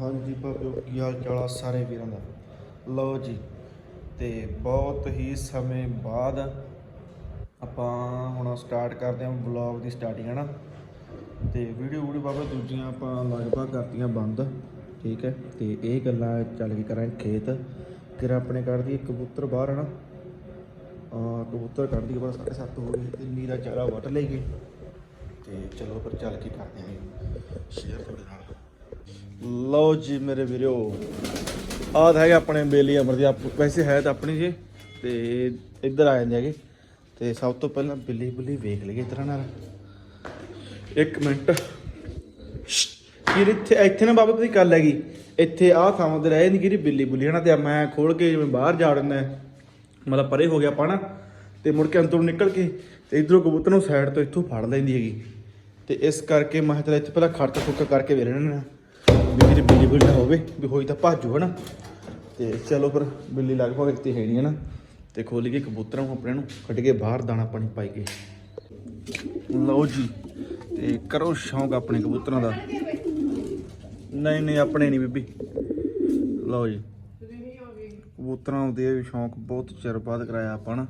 ਹਾਂਜੀ ਬਾਬਿਓ ਕੀ ਹਾਲ ਚਾਲ ਆ ਸਾਰੇ ਵੀਰਾਂ ਦਾ? ਲਓ ਜੀ, ਤੇ ਬਹੁਤ ਹੀ ਸਮੇਂ ਬਾਅਦ ਆਪਾਂ ਹੁਣ ਸਟਾਰਟ ਕਰਦੇ ਹਾਂ ਵਲੌਗ ਦੀ ਸਟਾਰਟਿੰਗ ਹੈ ਨਾ ਤੇ ਵੀਡੀਓ ਵੀਡੀਓ ਬਾਬਾ ਦੂਜੀਆਂ ਆਪਾਂ ਲਗਭਗ ਕਰਤੀਆਂ ਬੰਦ, ਠੀਕ ਹੈ? ਤੇ ਇਹ ਗੱਲਾਂ ਚੱਲ ਕੇ ਕਰਾਂਗੇ ਖੇਤ। ਫਿਰ ਆਪਣੇ ਕੱਢਦੀ ਕਬੂਤਰ ਬਾਹਰ ਹੈ ਨਾ ਆ ਕਬੂਤਰ ਕੱਢਦੀ ਬਸ 7:30 ਹੋ ਗਏ, ਤੇ ਨੀਰਾ ਚਾਰਾ ਵੱਟ ਲਈ ਗਏ ਤੇ ਚਲੋ ਫਿਰ ਚੱਲ ਕੇ ਕਰਦੇ ਆਂ ਸ਼ੇਅਰ ਤੁਹਾਡੇ ਨਾਲ। ਲਓ ਜੀ ਮੇਰੇ ਵੀਰੋ। ਆਹ ਤਾਂ ਹੈਗਾ ਆਪਣੇ ਬੇਲੀ ਅਮਰ ਦੀ। ਆਪ ਵੈਸੇ ਹੈ ਤਾਂ ਆਪਣੀ ਜੇ, ਤੇ ਇੱਧਰ ਆ ਜਾਂਦੇ ਹੈਗੇ। ਤੇ ਸਭ ਤੋਂ ਪਹਿਲਾਂ ਬਿੱਲੀ ਬੁੱਲੀ ਵੇਖ ਲਈਏ ਤਰ੍ਹਾਂ ਨਾਲ। ਇੱਕ ਮਿੰਟ। ਕਿ ਇੱਥੇ ਇੱਥੇ ਨਾ ਬਾਬਾ ਦੀ ਗੱਲ ਹੈਗੀ। ਇੱਥੇ ਆਹ ਥਾਂ ਤੇ ਰਹਿ ਨਹੀਂ ਕਿ ਬਿੱਲੀ ਬੁੱਲੀ, ਹਨਾ? ਤੇ ਮੈਂ ਖੋਲ ਕੇ ਜਿਵੇਂ ਬਾਹਰ ਜਾ ਦਿੰਦਾ ਮਤਲਬ ਪਰੇ ਹੋ ਗਿਆ ਪਾਣਾ ਤੇ ਮੁੜ ਕੇ ਅੰਦਰੋਂ ਨਿਕਲ ਕੇ ਤੇ ਇਧਰੋਂ ਕਬੂਤਰ ਨੂੰ ਸਾਈਡ ਤੋਂ ਇੱਥੋਂ ਫੜ ਲੈਂਦੀ ਹੈਗੀ। ਤੇ ਇਸ ਕਰਕੇ ਮੈਂ ਕਿਹਾ ਚੱਲ ਇੱਥੇ ਪਹਿਲਾਂ ਖਰਚ ਖੁੱਕ ਕਰਕੇ ਵੇਖ ਲੈਣਾ ਵੀ ਕਿਤੇ ਬਿੱਲੀ ਬੁੱਲੀ ਨਾ ਹੋਵੇ, ਵੀ ਹੋਈ ਤਾਂ ਭਾਜੂ ਹਨਾ। ਤੇ ਚਲੋ ਫਿਰ ਬਿੱਲੀ ਲਗਭਗ ਇੱਥੇ ਹੈ ਨਹੀਂ ਹਨਾ। ਤੇ ਖੋਲੀ ਕੇ ਕਬੂਤਰਾਂ ਨੂੰ ਆਪਣੇ ਨੂੰ ਕੱਢ ਕੇ ਬਾਹਰ ਦਾਣਾ ਪਾਣੀ ਪਾਈ ਕੇ ਲਓ ਜੀ, ਤੇ ਕਰੋ ਸ਼ੌਂਕ ਆਪਣੇ ਕਬੂਤਰਾਂ ਦਾ। ਨਹੀਂ ਨਹੀਂ, ਆਪਣੇ ਨਹੀਂ ਬੀਬੀ। ਲਓ ਜੀ। ਕਬੂਤਰਾਂ ਦੇ ਵੀ ਸ਼ੌਂਕ ਬਹੁਤ ਚਿਰ ਬਾਅਦ ਕਰਾਇਆ ਆਪਾਂ ਨਾ।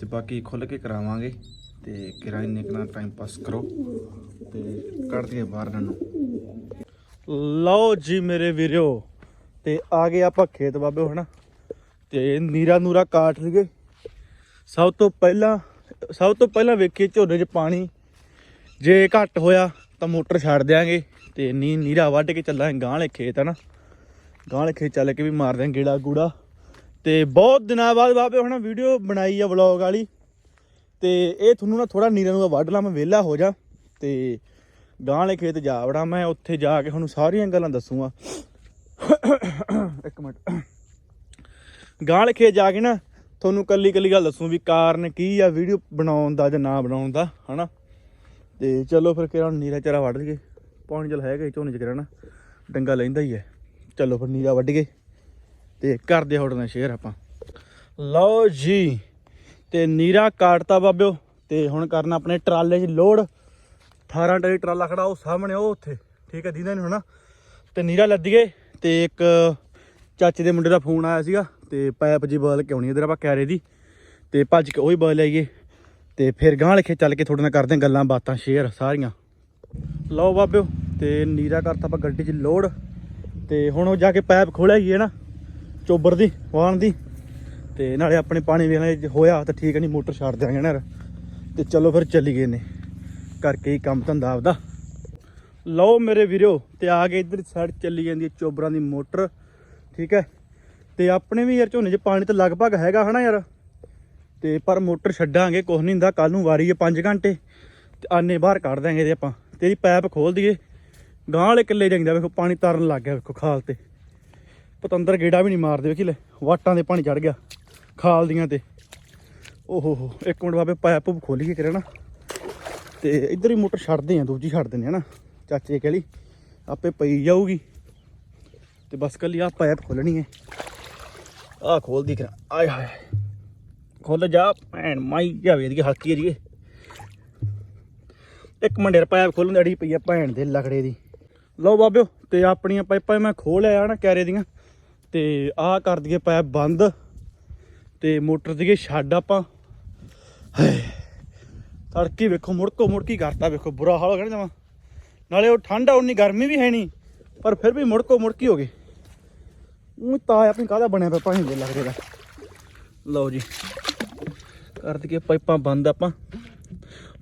ਤੇ ਬਾਕੀ ਖੁੱਲ ਕੇ ਕਰਾਵਾਂਗੇ। ਤੇ ਕਿਰਾਏ ਇੰਨੇ ਕੁ ਟਾਈਮ ਪਾਸ ਕਰੋ। ਤੇ ਕੱਢ ਦਈਏ ਬਾਹਰ ਇਹਨਾਂ ਨੂੰ। ਲਓ ਜੀ ਮੇਰੇ ਵੀਰੋ, ਤੇ ਆ ਗਏ ਆਪਾਂ ਖੇਤ ਬਾਬੇ, ਹਨਾ? ਤੇ ਨੀਰਾ ਨੂਰਾ ਕਾਟ ਲਈਏ ਸਭ ਤੋਂ ਪਹਿਲਾਂ, ਸਭ ਤੋਂ ਪਹਿਲਾਂ ਵੇਖੀਏ ਝੋਨੇ 'ਚ ਪਾਣੀ। ਜੇ ਘੱਟ ਹੋਇਆ ਤਾਂ ਮੋਟਰ ਛੱਡ ਦਿਆਂਗੇ। ਤੇ ਨੀ ਨੀਰਾ ਵੱਢ ਕੇ ਚੱਲਾਂਗੇ ਗਾਂ ਵਾਲੇ ਖੇਤ, ਹਨਾ? ਗਾਂ ਵਾਲੇ ਖੇਤ ਚੱਲ ਕੇ ਵੀ ਮਾਰਦੇ ਆਂ ਗੇੜਾ ਗੂੜਾ। ਤੇ ਬਹੁਤ ਦਿਨਾਂ ਬਾਅਦ ਬਾਬੇ ਹੁਣ ਵੀਡੀਓ ਬਣਾਈ ਆ ਵਲੌਗ ਵਾਲੀ। ਤੇ ਇਹ ਤੁਹਾਨੂੰ ਨਾ ਥੋੜਾ ਨੀਰਾ ਨੂੰ ਵੱਢ ਲਾਂ, ਮੈਂ ਵਿਹਲਾ ਹੋ ਜਾ। ਤੇ ਗਾਂ ਵਾਲੇ ਖੇਤ ਜਾ ਵੜਾਂ, ਮੈਂ ਉੱਥੇ ਜਾ ਕੇ ਤੁਹਾਨੂੰ ਸਾਰੀਆਂ ਗੱਲਾਂ ਦੱਸੂਗਾ। ਇੱਕ ਮਿੰਟ। ਗਾਂ ਵਾਲੇ ਖੇਤ ਜਾ ਕੇ ਨਾ, ਤੁਹਾਨੂੰ ਕੱਲੀ ਕੱਲੀ ਗੱਲ ਦੱਸੂ ਵੀ ਕਾਰਨ ਕੀ ਆ ਵੀਡੀਓ ਬਣਾਉਣ ਦਾ ਜਾਂ ਨਾ ਬਣਾਉਣ ਦਾ, ਹਨਾ? ਤੇ ਚਲੋ ਫਿਰ ਕਿਹੜਾ ਨੀਰਾ ਚਾਰਾ ਵੱਢ ਲਈਏ ਪਾਣੀ ਚਲ ਹੈਗਾ ਝੋਨੇ ਚ ਕਿਹੜਾ ਨਾ, ਡੰਗਾ ਲੈਂਦਾ ਹੀ ਹੈ ਚਲੋ ਫਿਰ ਨੀਰਾ ਵੱਢ ਗਏ ਤੇ ਕਰਦੇ ਤੁਹਾਡੇ ਨਾਲ ਸ਼ੇਅਰ ਆਪਾਂ। ਲਓ ਜੀ, ਤੇ ਨੀਰਾ ਕਾਟਤਾ ਬਾਬਿਓ, ਤੇ ਹੁਣ ਕਰਨਾ ਆਪਣੇ ਟਰਾਲੇ 'ਚ ਲੋਡ। 18 ਟਰੀ ਟਰਾਲਾ ਖੜਾ ਉਹ ਸਾਹਮਣੇ, ਉਹ ਉੱਥੇ, ਠੀਕ ਹੈ, ਦੀਦਾ ਨਹੀਂ ਹੋਣਾ ਤੇ ਨੀਰਾ ਲੱਦੀਏ ਤੇ ਇੱਕ ਚਾਚੇ ਦੇ ਮੁੰਡੇ ਦਾ ਫੋਨ ਆਇਆ ਸੀਗਾ ਤੇ ਪਾਇਪ ਜੀ ਬਦਲ ਕੇ ਆਉਣੀ ਇਧਰ ਆਪਾਂ ਕੈਰੇ ਦੀ। ਤੇ ਭੱਜ ਕੇ ਉਹ ਹੀ ਬਦਲ ਆਈਏ। ਤੇ ਫਿਰ ਗਾਂ ਲਿਖੇ ਚੱਲ ਕੇ ਤੁਹਾਡੇ ਨਾਲ ਕਰਦੇ ਹਾਂ ਗੱਲਾਂ, ਬਾਤਾਂ ਸ਼ੇਅਰ ਸਾਰੀਆਂ। ਲਓ ਬਾਬਿਓ, ਤੇ ਨੀਰਾ ਕਰਤਾ ਆਪਾਂ ਗੱਡੀ 'ਚ ਲੋਡ ਤੇ ਹੁਣ ਉਹ ਜਾ ਕੇ ਪਾਇਪ ਖੋਲਿਆ ਹੀ ਹੈ ਨਾ, ਚੋਬਰ ਦੀ, ਵਾਹਣ ਦੀ। ਤੇ ਨਾਲੇ ਆਪਣੇ ਪਾਣੀ ਵੇਖਣਾ ਜੇ ਹੋਇਆ ਤਾਂ ਠੀਕ ਨਹੀਂ ਮੋਟਰ ਛੱਡ ਦਿਆਂਗੇ ਨਾ ਤੇ ਚਲੋ ਫਿਰ ਚੱਲੀ ਗਏ ਨੇ ਕਰਕੇ ਹੀ ਕੰਮ ਧੰਦਾ ਆਪਦਾ। ਲਓ ਮੇਰੇ ਵੀਰੋ, ਤੇ ਆ ਕੇ ਇੱਧਰ ਸਾਈਡ ਚੱਲੀ ਜਾਂਦੀ ਹੈ ਚੋਬਰਾਂ ਦੀ ਮੋਟਰ, ਠੀਕ ਹੈ? ਤੇ ਆਪਣੇ ਵੀ ਯਾਰ ਝੋਨੇ 'ਚ ਪਾਣੀ ਤਾਂ ਲਗਭਗ ਹੈਗਾ ਹਨਾ ਯਾਰ? ਤੇ ਪਰ ਮੋਟਰ ਛੱਡਾਂਗੇ, ਕੁਛ ਨਹੀਂ ਹੁੰਦਾ ਕੱਲ ਨੂੰ ਵਾਰੀ ਹੈ 5 ਘੰਟੇ। ਤੇ ਆਨੇ ਬਾਹਰ ਕੱਢ ਦਾਂਗੇ ਇਹਦੇ ਆਪਾਂ। ਤੇ ਇਹਦੀ ਪਾਈਪ ਖੋਲ ਦਈਏ। ਗਾਂ ਵਾਲੇ ਕਿੱਲੇ ਜਾਂਦਾ ਵੇਖੋ ਪਾਣੀ ਤਰਨ ਲੱਗ ਗਿਆ, ਵੇਖੋ ਖਾਲ ਤੇ। ਪਤੰਦਰ ਗੇੜਾ ਵੀ ਨਹੀਂ ਮਾਰਦੇ, ਵੇਖੀ ਲੈ, ਵਾਟਾਂ ਦੇ ਪਾਣੀ ਚੜ ਗਿਆ, ਖਾਲ ਦੀਆਂ ਤੇ। ਓਹੋ ਹੋ, ਇੱਕ ਮਿੰਟ ਬਾਬੇ ਪਾਈਪ ਖੋਲੀਏ ਕਰੇ ਨਾ। ਤੇ ਇੱਧਰ ਹੀ ਮੋਟਰ ਛੱਡਦੇ ਆ, ਦੂਜੀ ਛੱਡ ਦਿੰਦੇ ਆ ਨਾ। ਚਾਚੇ ਕਹਿਲੀ ਆਪੇ ਪਈ ਜਾਊਗੀ। ਤੇ ਬਸ ਕੱਲੀ ਆ ਪਾਈਪ ਖੋਲਣੀ ਹੈ। ਆ ਖੋਲਦੀ ਕਰਾਂ। ਆਏ ਹਾਏ। ਖੋਲ ਜਾ, ਭੈਣ ਮਾਈ ਜਾਵੇ ਦੀ ਹਲਕੀ ਏਰੀਏ ਇੱਕ ਮਿੰਟ ਯਾਰ ਪਾਈਪ ਖੋਲਣ ਦੀ ਅੜੀ ਪਈ ਆ ਭੈਣ ਦੇ ਲਖੜੇ ਦੀ। ਲਓ ਬਾਬਿਓ, ਤੇ ਆਪਣੀਆਂ ਪਾਈਪਾਂ ਮੈਂ ਖੋਲ ਆਇਆ ਨਾ ਕੈਰੇ ਦੀਆਂ। ਤੇ ਆਹ ਕਰ ਦਈਏ ਪਾਈਪ ਬੰਦ। ਤੇ ਮੋਟਰ ਦੀਏ ਛੱਡ ਆਪਾਂ। ਹਾਏ। ਤੜਕੀ ਵੇਖੋ, ਮੁੜਕੋ ਮੁੜਕੀ ਕਰਤਾ ਵੇਖੋ, ਬੁਰਾ ਹਾਲ ਹੋ ਗਿਆ ਨਾ ਨਾਲੇ ਉਹ ਠੰਡ ਆ, ਉਨੀ ਗਰਮੀ ਵੀ ਹੈ ਨਹੀਂ ਪਰ ਫਿਰ ਵੀ ਮੁੜਕੋ ਮੁੜਕੀ ਹੋ ਗਈ ਉਹ ਤਾਂ ਆਪਣੀ ਕਾਹਦਾ ਬਣਿਆ ਪਿਆ ਪਾਣੀ ਦੇ ਲੱਗਦੇ ਦਾ ਲਓ ਜੀ, ਕਰ ਦਈਏ ਪਾਈਪਾਂ ਬੰਦ ਆਪਾਂ।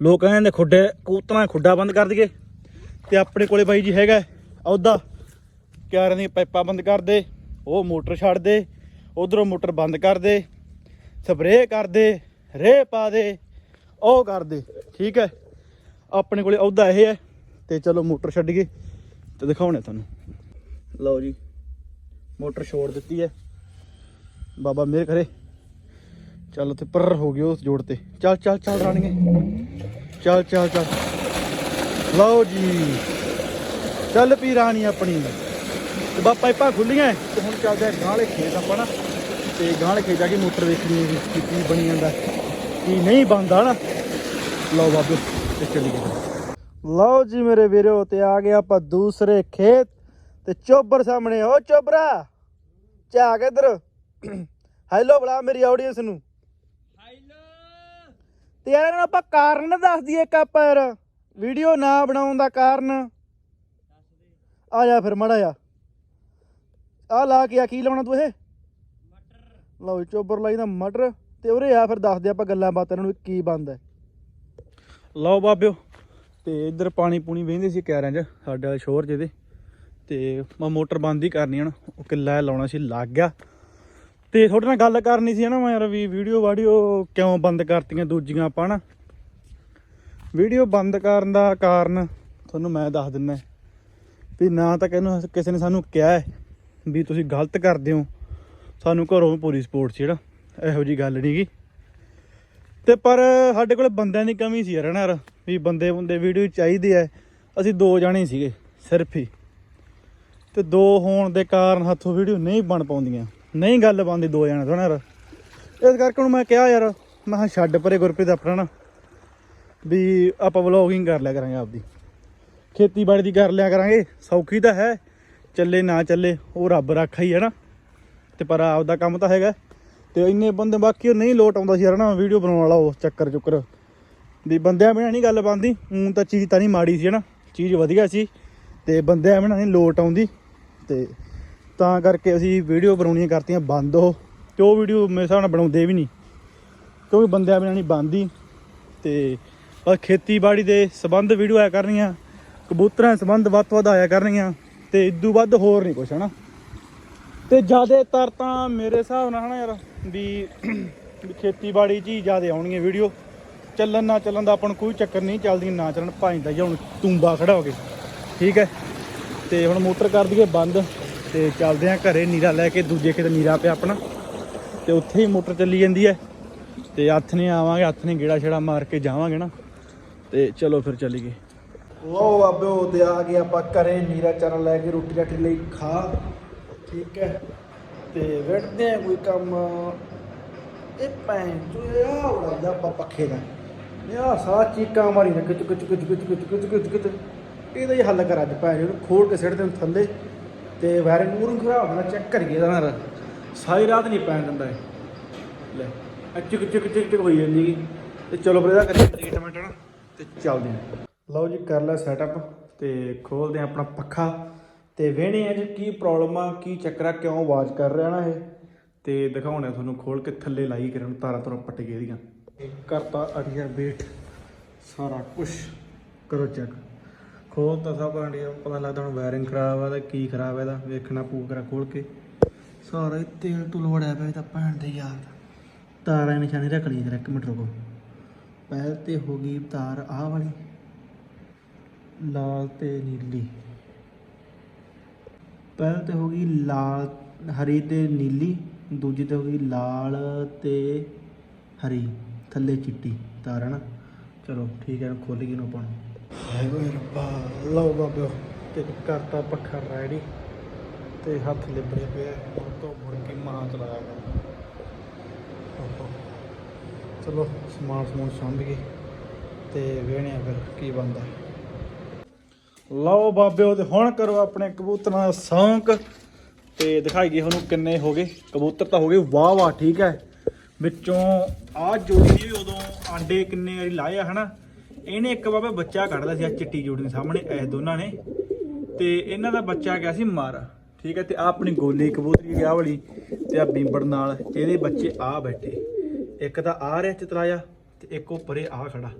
ਲੋਕ ਕਹਿੰਦੇ ਖੁੱਡੇ ਕੂਤਰਾਂ ਖੁੱਡਾ ਬੰਦ ਕਰ ਦਈਏ। ਤੇ ਆਪਣੇ ਕੋਲੇ ਬਾਈ ਜੀ ਹੈਗਾ ਉਹਦਾ ਕਿਆਰਾਂ ਦੀਆਂ ਪਾਈਪਾਂ ਬੰਦ ਕਰ ਦੇ, ਉਹ ਮੋਟਰ ਛੱਡ ਦੇ, ਉਧਰੋਂ ਮੋਟਰ ਬੰਦ ਕਰ ਦੇ, ਸਪਰੇਅ ਕਰ ਦੇ ਰੇ ਪਾ ਦੇ। ਉਹ ਕਰ ਦੇ, ਠੀਕ ਹੈ। ਆਪਣੇ ਕੋਲੇ ਉਹਦਾ ਇਹ ਹੈ ਤੇ ਚਲੋ ਮੋਟਰ ਛੱਡ ਗਏ ਤੇ ਦਿਖਾਉਣੇ ਤੁਹਾਨੂੰ। ਲਓ ਜੀ, ਮੋਟਰ ਛੋੜ ਦਿੱਤੀ ਹੈ। ਬਾਬਾ ਮੇਰ ਕਰੇ ਚੱਲ ਉੱਥੇ ਪਰ ਹੋ ਗਿਆ ਉਸ ਜੋੜ ਤੇ। ਚੱਲ ਚੱਲ ਚੱਲ ਰਾਣੀਏ। ਚੱਲ ਚੱਲ ਚੱਲ। ਲਓ ਜੀ। ਚੱਲ ਪੀ ਰਾਣੀ ਆਪਣੀ। ਤੇ ਬਾ ਪਾਈਪਾਂ ਖੁੱਲੀਆਂ ਹੈ। ਤੇ ਹੁਣ ਚੱਲਦੇ ਆ ਗਾਂ ਖੇਤ ਆਪਾਂ ਨਾ। ਤੇ ਗਾਂਲੇ ਵਾਲੇ ਖੇਤ ਜਾ ਕੇ ਮੋਟਰ ਵੇਖਣੀ ਹੈ ਕੀ ਬਣੀ ਜਾਂਦਾ। ਕੀ ਨਹੀਂ ਬਣਦਾ ਨਾ। ਲਓ ਬਾਬੂ, ਤੇ ਚੱਲੀਏ। ਲਓ ਜੀ ਮੇਰੇ ਵੀਰੋ, ਤੇ ਆ ਗਏ ਆਪਾਂ ਦੂਸਰੇ ਖੇਤ, ਤੇ ਚੋਬਰ ਸਾਹਮਣੇ ਓ ਚੋਬਰਾ। ਝਾਕ ਇੱਧਰ। ਹੈਲੋ ਬੁਲਾ ਮੇਰੀ ਆਡੀਅנס ਨੂੰ। ਤੇ ਯਾਰ ਆਪਾਂ ਕਾਰਨ ਦੱਸ ਦਈਏ ਇੱਕ ਆਪਾਂ ਯਾਰ। ਵੀਡੀਓ ਨਾ ਬਣਾਉਣ ਦਾ ਕਾਰਨ। ਆ ਜਾ ਫਿਰ ਮੜਾ ਜਾ ਆ ਲਾ ਕੇ ਆ, ਕੀ ਲਾਉਣਾ ਤੂੰ ਇਹ? ਲਓ ਚੋਬਰ ਲਾਈ ਦਾ ਮਟਰ। ਤੇ ਉਰੇ ਆ ਫਿਰ ਦੱਸਦੇ ਆਪਾਂ ਗੱਲਾਂ ਬਾਤਾਂ ਇਹਨਾਂ ਨੂੰ ਵੀ ਕੀ ਬੰਦ ਹੈ। ਲਓ ਬਾਬਿਓ, ਤੇ ਇੱਧਰ ਪਾਣੀ ਪੂਣੀ ਵਹਿੰਦੇ ਸੀ ਕਿਆਰਿਆਂ 'ਚ, ਸਾਡੇ ਵਾਲੇ ਸ਼ੋਰ 'ਚ ਇਹਦੇ। ਤੇ ਮੈਂ ਮੋਟਰ ਬੰਦ ਹੀ ਕਰਨੀ ਹਣ ਉਹ ਕਿੱਲਾ ਲਾਉਣਾ ਸੀ, ਲੱਗ ਗਿਆ। ਤੇ ਤੁਹਾਡੇ ਨਾਲ ਗੱਲ ਕਰਨੀ ਸੀ ਨਾ ਮੈਂ ਯਾਰ ਵੀ ਵੀਡੀਓ ਵਾਡੀਓ ਕਿਉਂ ਬੰਦ ਕਰਤੀਆਂ ਦੂਜੀਆਂ ਆਪਾਂ ਨਾ। ਵੀਡੀਓ ਬੰਦ ਕਰਨ ਦਾ ਕਾਰਨ ਤੁਹਾਨੂੰ ਮੈਂ ਦੱਸ ਦਿੰਦਾ ਵੀ ਨਾ ਤਾਂ ਕਿਹਨੂੰ ਕਿਸੇ ਨੇ ਸਾਨੂੰ ਕਿਹਾ ਵੀ ਤੁਸੀਂ ਗਲਤ ਕਰਦੇ ਹੋ। ਸਾਨੂੰ ਘਰੋਂ ਪੂਰੀ ਸਪੋਰਟ ਸੀ ਜਿਹੜਾ। ਇਹੋ ਜੀ ਗੱਲ ਨਹੀਂਗੀ ਤੇ ਪਰ ਸਾਡੇ ਕੋਲ ਬੰਦਿਆਂ ਦੀ ਕਮੀ ਸੀ ਯਾਰ ਨਾ ਯਾਰ, ਵੀ ਬੰਦੇ ਬੰਦੇ ਵੀਡੀਓ ਚਾਹੀਦੇ ਐ ਅਸੀਂ ਦੋ ਜਾਣੇ ਸੀਗੇ, ਸਿਰਫ ਹੀ। ਤੇ ਦੋ ਹੋਣ ਦੇ ਕਾਰਨ ਹੱਥੋਂ ਵੀਡੀਓ ਨਹੀਂ ਬਣ ਪਾਉਂਦੀਆਂ। ਨਹੀਂ ਗੱਲ ਬਣਦੀ ਦੋ ਜਾਣੇ ਤੋਂ ਨਾ ਯਾਰ। ਇਸ ਕਰਕੇ ਹੁਣ ਮੈਂ ਕਿਹਾ ਯਾਰ, ਮੈਂ ਕਿਹਾ ਛੱਡ ਪਰੇ ਗੁਰਪ੍ਰੀਤ ਆਪਣਾ ਨਾ, ਵੀ ਆਪਾਂ ਵਲੌਗਿੰਗ ਕਰ ਲਿਆ ਕਰਾਂਗੇ ਆਪਦੀ। ਖੇਤੀਬਾੜੀ ਦੀ ਕਰ ਲਿਆ ਕਰਾਂਗੇ, ਸੌਖੀ ਤਾਂ ਹੈ, ਚੱਲੇ ਨਾ ਚੱਲੇ, ਉਹ ਰੱਬ ਰਾਖਾ ਹੀ ਹੈ ਨਾ। ਤੇ ਪਰ ਆਪਦਾ ਕੰਮ ਤਾਂ ਹੈਗਾ। ਤੇ ਇੰਨੇ ਬੰਦੇ, ਬਾਕੀ ਉਹ ਨਹੀਂ ਲੋਟ ਆਉਂਦਾ ਸੀ ਯਾਰ ਨਾ ਵੀਡੀਓ ਬਣਾਉਣ ਵਾਲਾ ਉਹ ਚੱਕਰ ਚੁੱਕਰ। ਵੀ ਬੰਦਿਆਂ ਬਿਨਾਂ ਨਹੀਂ ਗੱਲ ਬਣਦੀ, ਹੁਣ ਤਾਂ ਚੀਜ਼ ਤਾਂ ਨਹੀਂ ਮਾੜੀ ਸੀ ਨਾ, ਚੀਜ਼ ਵਧੀਆ ਸੀ, ਤੇ ਬੰਦਿਆਂ ਬਿਨਾਂ ਨਹੀਂ ਲੋਟ ਆਉਂਦੀ। ਤੇ ਤਾਂ ਕਰਕੇ ਅਸੀਂ ਵੀਡੀਓ ਬਣਾਉਣੀਆਂ ਕਰਤੀਆਂ ਬੰਦ ਉਹ, ਤੇ ਉਹ ਵੀਡੀਓ ਮੇਰੇ ਹਿਸਾਬ ਨਾਲ ਬਣਾਉਂਦੇ ਵੀ ਨਹੀਂ। ਕਿਉਂਕਿ ਬੰਦਿਆਂ ਬਿਨਾਂ ਨਹੀਂ ਬਣਦੀ। ਤੇ ਬਸ ਖੇਤੀਬਾੜੀ ਦੇ ਸੰਬੰਧ ਵੀਡੀਓ ਆਇਆ ਕਰਨੀਆਂ, ਕਬੂਤਰਾਂ ਸੰਬੰਧ ਵੱਧ ਤੋਂ ਵੱਧ ਆਇਆ ਕਰਨੀਆਂ, ਤੇ ਇਦੋਂ ਵੱਧ ਹੋਰ ਨਹੀਂ ਕੁਛ, ਹਨਾ? ਤੇ ਜ਼ਿਆਦਾਤਰ ਤਾਂ ਮੇਰੇ ਹਿਸਾਬ ਨਾਲ ਹਨਾ ਯਾਰ ਵੀ ਵੀ ਖੇਤੀਬਾੜੀ 'ਚ ਹੀ ਜ਼ਿਆਦਾ ਆਉਣਗੀਆਂ ਵੀਡੀਓ। ਚੱਲਣ ਨਾ ਚੱਲਣ ਦਾ ਆਪਾਂ ਨੂੰ ਕੋਈ ਚੱਕਰ ਨਹੀਂ, ਚੱਲਦੀ ਨਾ ਚੱਲਣ ਭਾਂਦਾ ਹੀ ਹੁਣ ਤੂੰਬਾ ਖੜਾ ਹੋ ਕੇ। ਠੀਕ ਹੈ? ਤੇ ਹੁਣ ਮੋਟਰ ਕਰ ਦਈਏ ਬੰਦ ਤੇ ਚੱਲਦੇ ਆਂ ਘਰੇ ਨੀਰਾ ਲੈ ਕੇ, ਦੂਜੇ ਕਿਤੇ ਨੀਰਾ ਪਿਆ ਆਪਣਾ। ਤੇ ਉੱਥੇ ਹੀ ਮੋਟਰ ਚੱਲੀ ਜਾਂਦੀ ਹੈ। ਤੇ ਹੱਥ ਨੇ ਆਵਾਂਗੇ, ਹੱਥ ਨੇ ਗੇੜਾ ਛੇੜਾ ਮਾਰ ਕੇ ਜਾਵਾਂਗੇ ਨਾ। ਤੇ ਚਲੋ ਫਿਰ ਚੱਲੀਏ। ਲੋ ਬਾਬਿਓ, ਤੇ ਆ ਗਏ ਆਪਾਂ ਘਰੇ ਨੀਰਾ ਚਾਰਨ ਲੈ ਕੇ ਰੋਟੀ ਰਾਟੀ ਲਈ ਖਾ। ਠੀਕ ਹੈ। ਤੇ ਵੇਟਦੇ ਆ ਕੋਈ ਕੰਮ। ਇਹ ਪੈਂ ਚੁਆ ਉੜਦਾ ਆਪਾਂ ਪੱਖੇ ਦਾ। ਇਹ ਸਾਰਾ ਚੀਕਾਂ ਮਾਰੀ ਨਾ ਕਿਚ ਕਿਚ ਕਿਚ ਕਿਚ ਕਿਚ। ਕਿਚ ਕਿਚ ਕਿਚ ਇਹਦਾ ਹੀ ਹੱਲ ਕਰ ਅੱਜ ਭੈਣ ਜੀ, ਖੋਲ ਕੇ ਸਿੱਟ ਦੇ ਥੱਲੇ। ਤੇ ਵਾਇਰਿੰਗ ਵੂਰਿੰਗ ਖਰਾਬ ਹੋਣਾ ਚੈੱਕ ਕਰੀਏ ਇਹਦਾ ਨਾਲ। ਸਾਰੀ ਰਾਤ ਨਹੀਂ ਪੈਣ ਦਿੰਦਾ ਇਹ। ਲੈ ਆ ਚਿਕ ਚਿਕ ਚਿਕ ਹੋਈ ਜਾਂਦੀ ਹੈਗੀ। ਤੇ ਚਲੋ ਫਿਰ ਇਹਦਾ ਕਰੀਏ ਟ੍ਰੀਟਮੈਂਟ ਨਾ। ਤੇ ਚੱਲਦੇ ਹਾਂ। ਲਓ ਜੀ ਕਰ ਲਿਆ ਸੈਟਅਪ ਤੇ ਖੋਲਦੇ ਹਾਂ ਆਪਣਾ ਪੱਖਾ। ਤੇ ਵੇਹਣੇ ਅੱਜ ਕੀ ਪ੍ਰੋਬਲਮ ਆ, ਕੀ ਚੱਕਰ ਆ, ਕਿਉਂ ਆਵਾਜ਼ ਕਰ ਰਿਹਾ ਨਾ ਇਹ? ਤੇ ਦਿਖਾਉਣਾ ਤੁਹਾਨੂੰ ਖੋਲ ਕੇ, ਥੱਲੇ ਲਾਈ ਕਰਨ ਤਾਰਾਂ ਤਾਰਾਂ ਪੱਟ ਦੀਆਂ ਕਰਤਾ ਅੜੀਆ ਵੇਟ ਸਾਰਾ ਕੁਝ ਕਰੋ ਚੈੱਕ ਖੋਲ ਤਾਂ ਸਭ ਅੜੀਆ ਪਤਾ ਲੱਗਦਾ ਹੁਣ ਵਾਇਰਿੰਗ ਖਰਾਬ ਆ ਤਾਂ ਕੀ ਖਰਾਬ ਹੈ ਇਹਦਾ, ਵੇਖਣਾ ਪਊ ਕਰਾ ਖੋਲ ਕੇ। ਸਾਰਾ ਹੀ ਤੇਲ ਤੁਲ ਵੜਿਆ ਪਿਆ ਤਾਂ ਭੈਣ ਦੇ ਯਾਰ। ਤਾਰਾਂ ਦੀ ਨਿਸ਼ਾਨੀ ਰੱਖ ਲਈ ਜਰਾ ਇੱਕ ਮਿੰਟ ਰੁਕੋ। ਪਹਿਲ ਤੇ ਹੋ ਗਈ ਤਾਰ ਆਹ ਵਾਲੀ, ਲਾਲ ਤੇ ਨੀਲੀ। ਪਹਿਲ ਤੇ ਹੋ ਗਈ ਲਾਲ, ਹਰੀ ਤੇ ਨੀਲੀ, ਦੂਜੀ ਤੇ ਹੋ ਗਈ ਲਾਲ ਤੇ ਹਰੀ, ਥੱਲੇ ਚਿੱਟੀ ਤਾਰ ਹੈ ਨਾ ਚਲੋ ਠੀਕ ਹੈ ਖੋਲ ਗਈ ਨੂੰ ਆਪਾਂ। ਨੂੰ ਹਾਏ ਰੱਬਾ ਲਓ ਬਾਬਿਓ ਤੇ ਕਰਤਾ ਪੱਖਾ ਰੈਡੀ ਤੇ ਹੱਥ ਲਿਬੜੇ ਪਿਆ ਹੁਣ ਤੋਂ ਮੁੜ ਕੇ ਮਾਂ ਚਲਾਇਆ ਕਰ ਚਲੋ ਸਮਾਨ ਸਮੂਨ ਸਾਂਭੀਏ ਤੇ ਵੇਹਣੇ ਆ ਫਿਰ ਕੀ ਬੰਦਾ ਲਓ ਬਾਬਿਓ ਤੇ ਹੁਣ ਕਰੋ ਆਪਣੇ ਕਬੂਤਰਾਂ ਦਾ ਸ਼ੌਂਕ। ਤੇ ਦਿਖਾਈਏ ਤੁਹਾਨੂੰ ਕਿੰਨੇ ਹੋ ਗਏ। ਕਬੂਤਰ ਤਾਂ ਹੋ ਗਏ ਵਾਹ ਵਾਹ, ਠੀਕ ਹੈ। ਵਿੱਚੋਂ ਆਹ ਜੋੜੀ ਨੇ ਵੀ ਉਦੋਂ ਆਂਡੇ ਕਿੰਨੇ ਵਾਰੀ ਲਾਏ ਆ, ਹਨਾ। ਇਹਨੇ ਇੱਕ ਬਾਬਾ ਬੱਚਾ ਕੱਢਦਾ ਸੀ ਆ ਚਿੱਟੀ ਜੋੜੀ ਦੇ ਸਾਹਮਣੇ, ਇਹ ਦੋਨਾਂ ਨੇ। ਤੇ ਇਹਨਾਂ ਦਾ ਬੱਚਾ ਗਿਆ ਸੀ ਮਾਰਾ, ਠੀਕ ਹੈ। ਤੇ ਆ ਆਪਣੀ ਗੋਲੀ ਕਬੂਤਰੀ ਗਿਆ ਵਾਲੀ ਤੇ ਆ ਬੀਂਬੜ ਨਾਲ ਇਹਦੇ ਬੱਚੇ ਆ ਬੈਠੇ। ਇੱਕ ਤਾਂ ਆ ਰਿਹਾ ਚਤਰਾਇਆ ਤੇ ਇੱਕ ਉਹ ਪਰੇ ਆ ਖੜਾ।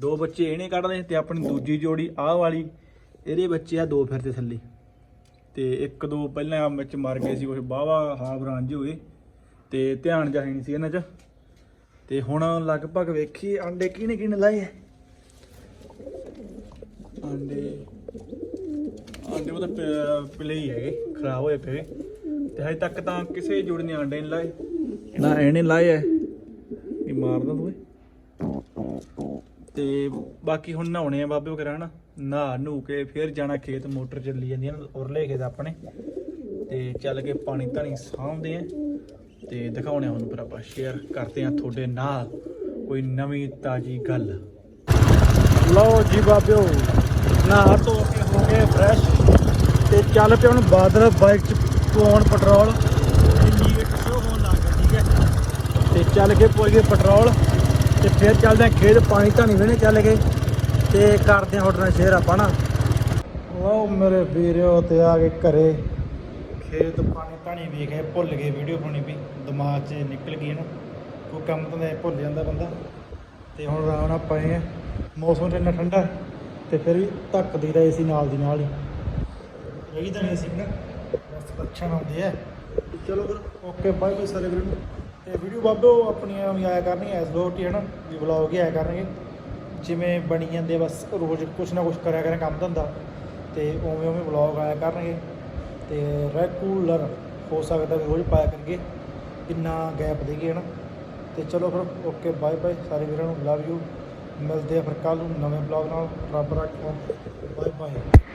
ਦੋ ਬੱਚੇ ਇਹਨੇ ਕੱਢਦੇ ਤੇ ਆਪਣੀ ਦੂਜੀ ਜੋੜੀ ਆਹ ਵਾਲੀ ਇਹਦੇ ਬੱਚੇ ਆ ਦੋ ਫਿਰਦੇ ਥੱਲੇ। ਤੇ ਇੱਕ ਦੋ ਪਹਿਲਾਂ ਵਿੱਚ ਮਰ ਗਏ ਸੀ ਕੁਛ ਬਾਵਾ ਹਾਵ ਹੋ ਗਏ ਤੇ ਧਿਆਨ ਜਾ ਨਹੀਂ ਸੀ ਇਹਨਾਂ 'ਚ। ਤੇ ਹੁਣ ਲਗਭਗ ਵੇਖੀ, ਆਂਡੇ ਕਿਹਨੇ ਕਿਹਨੇ ਲਾਏ ਆ? ਆਂਡੇ ਆਂਡੇ ਉਹ ਤਾਂ ਪ- ਪਲੇ ਹੀ ਹੈਗੇ, ਖਰਾਬ ਹੋਏ ਪਏ। ਤੇ ਹਜੇ ਤੱਕ ਤਾਂ ਕਿਸੇ ਜੋੜੀ ਨੇ ਆਂਡੇ ਨਹੀਂ ਲਾਏ। ਨਾ ਇਹਨੇ ਲਾਏ ਐ ਇਹ ਮਾਰਦਾ ਤੂੰ ਏ। ਤੇ ਬਾਕੀ ਹੁਣ ਨਹਾਉਣੇ ਆ ਬਾਬੇ ਵਗੈਰਾ ਹਨਾ? ਨਹਾ ਨੂ ਕੇ ਫਿਰ ਜਾਣਾ ਖੇਤ, ਮੋਟਰ ਚੱਲੀ ਜਾਂਦੀ ਆ ਉਰਲੇ ਖੇਤ ਆਪਣੇ। ਤੇ ਚੱਲ ਕੇ ਪਾਣੀ ਧਾਣੀ ਸਾਂਭਦੇ ਆ। ਤੇ ਦਿਖਾਉਣੇ ਹੁਣ ਫਿਰ ਆਪਾਂ ਸ਼ੇਅਰ ਕਰਦੇ ਆ ਤੁਹਾਡੇ ਨਾਲ ਕੋਈ ਨਵੀਂ ਤਾਜੀ ਗੱਲ। ਲਓ ਜੀ ਬਾਬਿਓ, ਨਹਾ ਧੋ ਕੇ ਹੋ ਗਏ ਫਰੈਸ਼ ਤੇ ਚੱਲ ਪਿਆ ਹੁਣ ਬਾਦਲ ਬਾਈਕ ਚ ਪਾਉਣ ਪੈਟਰੋਲ। ਇੰਡੀਕੇਟਰ ਸ਼ੋ ਤੇ ਚੱਲ ਕੇ ਪੁੱਜ ਗਏ ਪੈਟਰੋਲ। ਤੇ ਫਿਰ ਚੱਲਦੇ ਆ ਖੇਤ, ਪਾਣੀ ਧਾਣੀ ਵੇਣੇ ਚੱਲ ਗਏ ਤੇ ਕਰਦੇ ਆ ਤੁਹਾਡੇ ਨਾਲ ਸ਼ੇਅਰ ਆਪਾਂ ਨਾ। ਵਾਓ ਮੇਰੇ ਵੀਰੋ ਤੇ ਆ ਕੇ ਘਰੇ। ਖੇਤ ਪਾਣੀ ਧਾਣੀ ਵੇਖ ਭੁੱਲ ਗਏ ਵੀਡੀਓ ਪਾਉਣੀ ਵੀ ਦਿਮਾਗ 'ਚ ਨਿਕਲ ਗਈ ਨਾ ਕੋਈ ਕੰਮ ਤਾਂ ਐਂ ਭੁੱਲ ਜਾਂਦਾ ਬੰਦਾ। ਤੇ ਹੁਣ ਆਰਾਮ ਨਾਲ ਪਏ ਆ ਮੌਸਮ ਤੇ ਇੰਨਾ ਠੰਡਾ ਹੈ, ਤੇ ਫਿਰ ਵੀ ਧੱਕ ਦਈਦਾ ਏਸੀ ਨਾਲ ਦੀ ਨਾਲ ਹੀ। ਰਹੀ ਤਾਂ ਨਹੀਂ ਸੀ ਨਾ ਬਸ ਅੱਛਾ ਹੁੰਦੇ ਆ। ਚਲੋ ਫਿਰ ਓਕੇ ਬਾਏ ਬਾਏ ਸਾਰੇ ਵੀਰਾਂ। ਨੂੰ ਤੇ ਵੀਡੀਓ ਬਾਬੋ ਆਪਣੀਆਂ ਵੀ ਆਇਆ ਕਰਨੀਆਂ ਐਸ ਲੋਟ ਹੀ ਹੈ ਨਾ ਵੀ ਵਲੌਗ ਹੀ ਆਇਆ ਕਰਨਗੇ। ਜਿਵੇਂ ਬਣੀ ਜਾਂਦੇ ਬਸ ਰੋਜ਼ ਕੁਛ ਨਾ ਕੁਛ ਕਰਿਆ ਕਰਾਂ ਕੰਮ ਧੰਦਾ ਤੇ ਉਵੇਂ ਉਵੇਂ ਵਲੌਗ ਆਇਆ ਕਰਨਗੇ ਤੇ ਰੈਗੂਲਰ ਹੋ ਸਕਦਾ ਵੀ ਰੋਜ਼ ਪਾਇਆ ਕਰਨਗੇ ਕਿੰਨਾ ਗੈਪ ਦੇਈਏ ਨਾ ਤੇ ਚਲੋ ਫਿਰ ਓਕੇ ਬਾਏ ਬਾਏ ਸਾਰੇ ਵੀਰਾਂ ਨੂੰ ਲਵ ਯੂ ਮਿਲਦੇ ਆ ਫਿਰ ਕੱਲ ਨੂੰ ਨਵੇਂ ਵਲੌਗ ਨਾਲ, ਰੱਬ ਰੱਖੋ। Bye bye